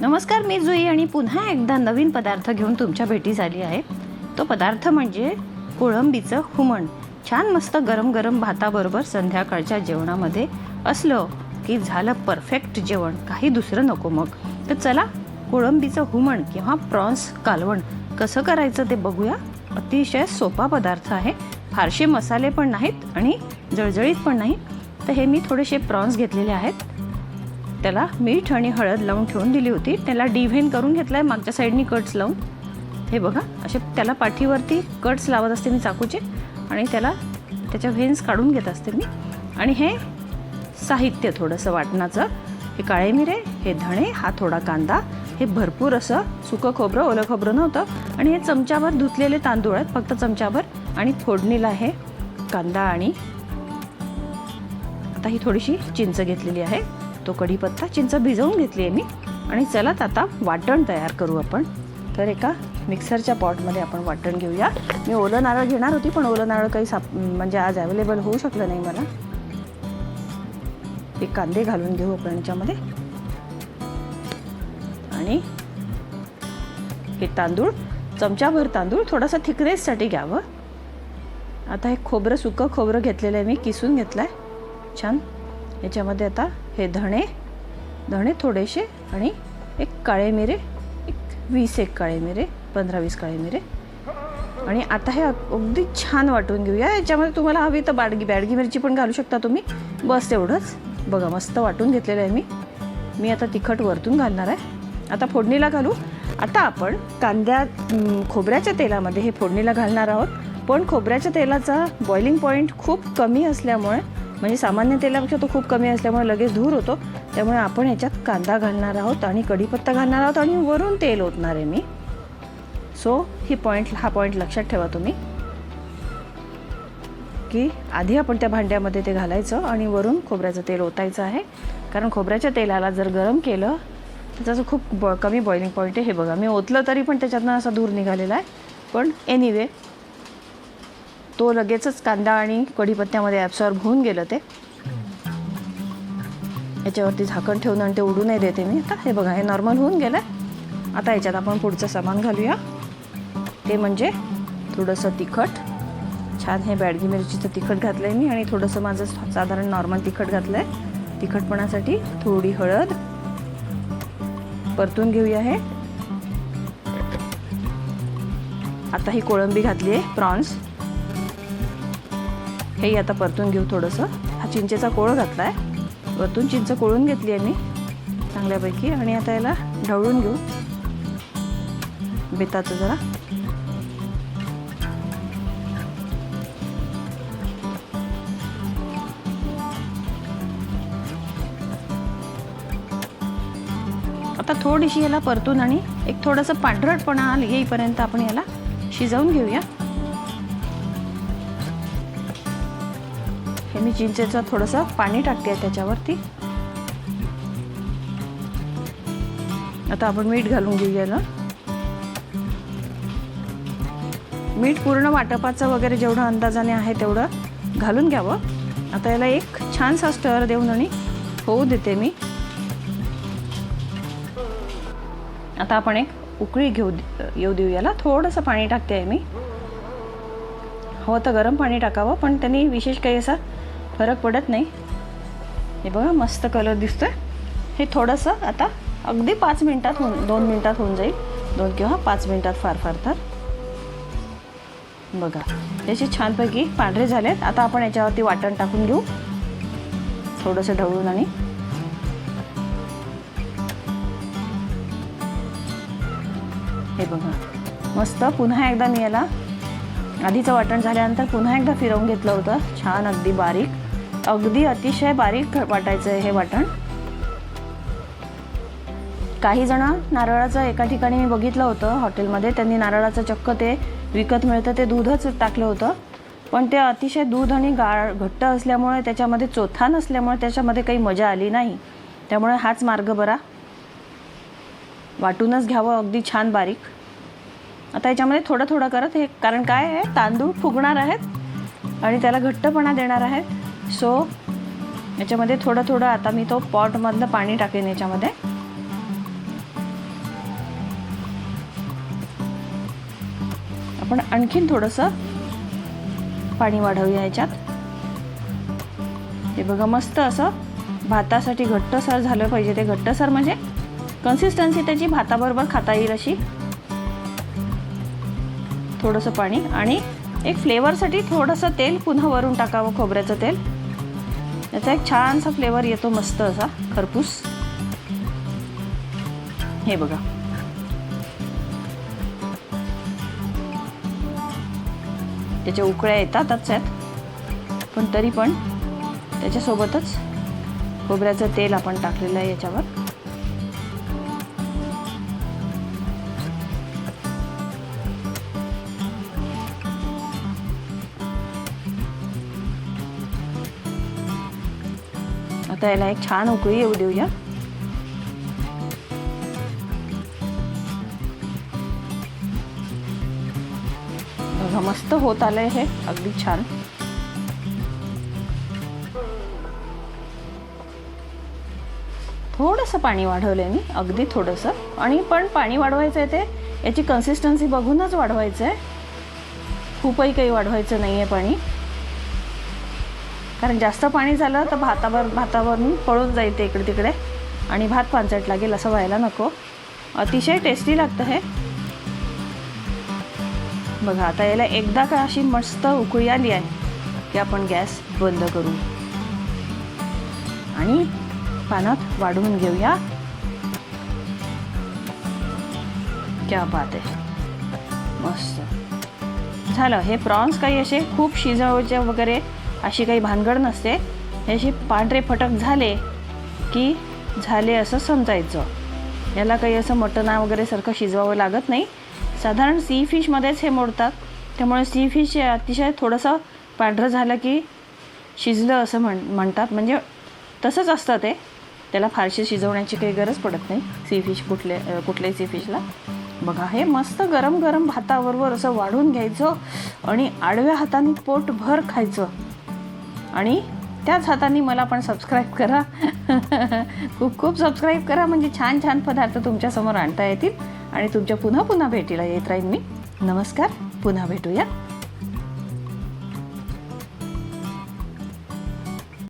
नमस्कार मी जुई आणि पुन्हा एकदा नवीन पदार्थ घेऊन तुमच्या भेटी झाली आहे. तो पदार्थ म्हणजे कोळंबीचं हुमण. छान मस्त गरम गरम भाताबरोबर संध्याकाळच्या जेवणामध्ये असलं की झालं परफेक्ट जेवण. काही दुसरं नको मग. तर चला कोळंबीचं हुमण किंवा प्रॉन्स कालवण कसं करायचं ते बघूया. अतिशय सोपा पदार्थ आहे. फारसे मसाले पण नाहीत आणि जळजळीत पण नाही तर हे मी थोडेसे प्रॉन्स घेतलेले आहेत. त्याला मीठ आणि हळद लावून ठेवून दिली होती. त्याला डिव्हेन करून घेतला आहे मागच्या साईडनी कट्स लावून. हे बघा असे त्याला पाठीवरती कट्स लावत असते मी चाकूचे आणि त्याला त्याच्या व्हेन्स काढून घेत असते मी. आणि हे साहित्य थोडंसं वाटणाचं हे काळे मिरे हे धणे हा थोडा कांदा हे भरपूर असं सुकं खोबरं ओलं खोबरं नव्हतं. आणि हे चमच्यावर धुतलेले तांदूळ आहेत फक्त चमच्यावर आणि फोडणीला आहे कांदा आणि आता ही थोडीशी चिंच घेतलेली आहे. तो कढीपत्ता चिंच भिजवून घेतली आहे मी. आणि चलात आता वाटण तयार करू आपण. तर एका मिक्सरच्या पॉटमध्ये आपण वाटण घेऊया. मी ओलं नारळ घेणार होती पण ओलं नारळ काही साप म्हणजे आज अवेलेबल होऊ शकलं नाही मला. एक कांदे घालून घेऊ आपण याच्यामध्ये. आणि हे तांदूळ चमच्याभर तांदूळ थोडासा थिकनेससाठी घ्यावं. आता हे खोबरं सुकं खोबरं घेतलेलं आहे मी किसून घेतलं आहे छान. याच्यामध्ये आता हे धणे धणे थोडेसे आणि एक काळे मिरे एक वीस एक काळे मिरे पंधरा वीस काळे मिरे. आणि आता हे अगदी छान वाटून घेऊया. याच्यामध्ये तुम्हाला हवी तर बाडगी बॅडगी मिरची पण घालू शकता तुम्ही. बस एवढंच. बघा मस्त वाटून घेतलेलं आहे मी. मी आता तिखट वरतून घालणार आहे. आता फोडणीला घालू. आता आपण कांद्या खोबऱ्याच्या तेलामध्ये हे फोडणीला घालणार आहोत. पण खोबऱ्याच्या तेलाचा बॉइलिंग पॉईंट खूप कमी असल्यामुळे म्हणजे सामान्य तेलापेक्षा तो खूप कमी असल्यामुळे लगेच धूर होतो. त्यामुळे आपण याच्यात कांदा घालणार आहोत आणि कढीपत्ता घालणार आहोत आणि वरून तेल ओतणार आहे मी. सो ही पॉईंट हा पॉईंट लक्षात ठेवा तुम्ही. की आधी आपण त्या भांड्यामध्ये ते घालायचं आणि वरून खोबऱ्याचं तेल ओतायचं आहे. कारण खोबऱ्याच्या तेलाला जर गरम केलं तर त्याचं खूप बॉ कमी बॉइलिंग पॉईंट आहे हे बघा. मी ओतलं तरी पण त्याच्यातनं असा धूर निघालेला आहे. पण एनिवे तो लगेचच कांदा आणि कढीपत्त्यामध्ये ॲब्सॉर्ब होऊन गेलं ते. याच्यावरती झाकण ठेवून आणि ते उडू नाही देते मी. आता हे बघा हे नॉर्मल होऊन गेलं आता याच्यात आपण पुढचं सामान घालूया. ते म्हणजे थोडंसं तिखट. छान हे बॅडगी मिरचीचं तिखट घातलं आहे मी आणि थोडंसं माझं साधारण नॉर्मल तिखट घातलं आहे तिखटपणासाठी थोडी हळद. परतून घेऊया हे. आता ही कोळंबी घातली आहे प्रॉन्स हेही आता परतून घेऊ थोडंसं. हा चिंचेचा कोळ घातला आहे वरतून चिंच कोळून घेतली आहे मी चांगल्यापैकी. आणि आता याला ढवळून घेऊ. बेताचं जरा. आता थोडीशी याला परतून आणि एक थोडंसं पांढरटपणा येईपर्यंत आपण याला शिजवून घेऊया. मी चिंचेचं थोडंसं पाणी टाकते त्याच्यावरती. आता आपण मीठ घालून घेऊया याला मीठ पूर्ण वाटपाचं वगैरे जेवढं अंदाजाने आहे तेवढं घालून घ्यावं. आता याला एक छानसा स्टर देऊन आणि होऊ देते मी. आता आपण एक उकळी घेऊ येऊ देऊ याला. थोडंसं पाणी टाकते आहे मी. हो तर गरम पाणी टाकावं पण त्यांनी विशेष काही असा फरक पडत नाही. हे बघा मस्त कलर दिसतोय. हे थोडंसं आता अगदी पाच मिनटात होऊन दोन मिनटात होऊन जाईल. दोन किंवा पाच मिनटात फार फार तर. बघा याचे छानपैकी पांढरे झालेत. आता आपण याच्यावरती वाटण टाकून घेऊ. थोडंसं ढवळून आणि हे बघा मस्त पुन्हा एकदा मी याला आधीचं वाटण झाल्यानंतर पुन्हा एकदा फिरवून घेतलं होतं. छान अगदी बारीक. अगदी अतिशय बारीक वाटायचं आहे हे वाटण. काही जण नारळाचं एका ठिकाणी मी बघितलं होतं हॉटेलमध्ये. त्यांनी नारळाचं चक्क ते विकत मिळतं ते दूधच टाकलं होतं. पण ते अतिशय दूध आणि गाळ घट्ट असल्यामुळे त्याच्यामध्ये चोथा नसल्यामुळे त्याच्यामध्ये काही मजा आली नाही. त्यामुळे हाच मार्ग बरा. वाटूनच घ्यावं अगदी छान बारीक. आता याच्यामध्ये थोडं थोडं करत हे कारण काय आहे तांदूळ फुगणार आहेत आणि त्याला घट्टपणा देणार आहेत. सो याच्यामध्ये थोडं थोडं आता मी तो पॉटमधलं पाणी टाकेन याच्यामध्ये. आपण आणखीन थोडंसं पाणी वाढवूया याच्यात. हे बघा मस्त असं भातासाठी घट्टसर झालं पाहिजे ते. घट्टसर म्हणजे कन्सिस्टन्सी त्याची भाताबरोबर खाता येईल अशी. थोडंसं पाणी आणि एक फ्लेवरसाठी थोडंसं तेल पुन्हा वरून टाकावं खोबऱ्याचं तेल. याचा एक छानसा फ्लेवर येतो मस्त असा खरपूस. हे बघा. त्याच्या उकळ्या येतातच आहेत पण तरी पण त्याच्यासोबतच खोबऱ्याचं तेल आपण टाकलेलं आहे याच्यावर. आता याला एक छान उकळी येऊ देऊया. बघा मस्त होत आलंय हे अगदी छान. थोडंसं पाणी वाढवलंय मी अगदी थोडंसं. आणि पण पाणी वाढवायचं आहे ते याची कन्सिस्टन्सी बघूनच वाढवायचं आहे खूपही काही वाढवायचं नाही आहे पाणी. कारण जास्त पाणी झालं तर भातावर भातावरून पळून जाईल ते इकडे तिकडे. आणि भात पांचट लागेल असं व्हायला नको. अतिशय टेस्टी लागतं हे. बघा आता याला एकदा का अशी मस्त उकळी आली आहे की आपण गॅस बंद करू. आणि पानात वाढवून घेऊया. क्या बात आहे. मस्त. झालं हे प्रॉन्स काही असे खूप शिजवायचे वगैरे अशी काही भानगड नसते. हे असे पांढरे फटक झाले की झाले असं समजायचं. याला काही असं मटणा वगैरे सारखं शिजवावं लागत नाही. साधारण सी फिशमध्येच हे मोडतात. त्यामुळे सी फिश अतिशय थोडंसं पांढरं झालं की शिजलं असं म्हण म्हणतात. म्हणजे तसंच असतं ते. त्याला फारशी शिजवण्याची काही गरज पडत नाही. सी फिश कुठले कुठल्याही सी फिशला बघा हे मस्त गरम गरम भाताबरोबर असं वाढून घ्यायचं आणि आडव्या हाताने पोटभर खायचं. आणि त्याच हाताने मला पण सबस्क्राईब करा. खूप खूप सबस्क्राईब करा. म्हणजे छान छान पदार्थ तुमच्यासमोर आणता येतील. आणि तुमच्या पुन्हा पुन्हा भेटीला येत राहीन मी. नमस्कार. पुन्हा भेटूया.